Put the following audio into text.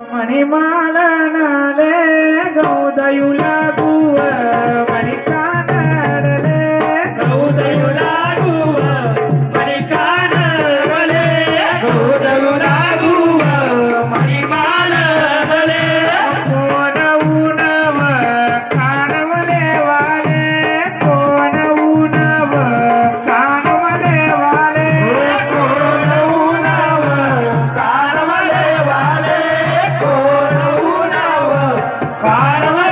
மணிமாலனாலே கௌதயுலா poor Parva.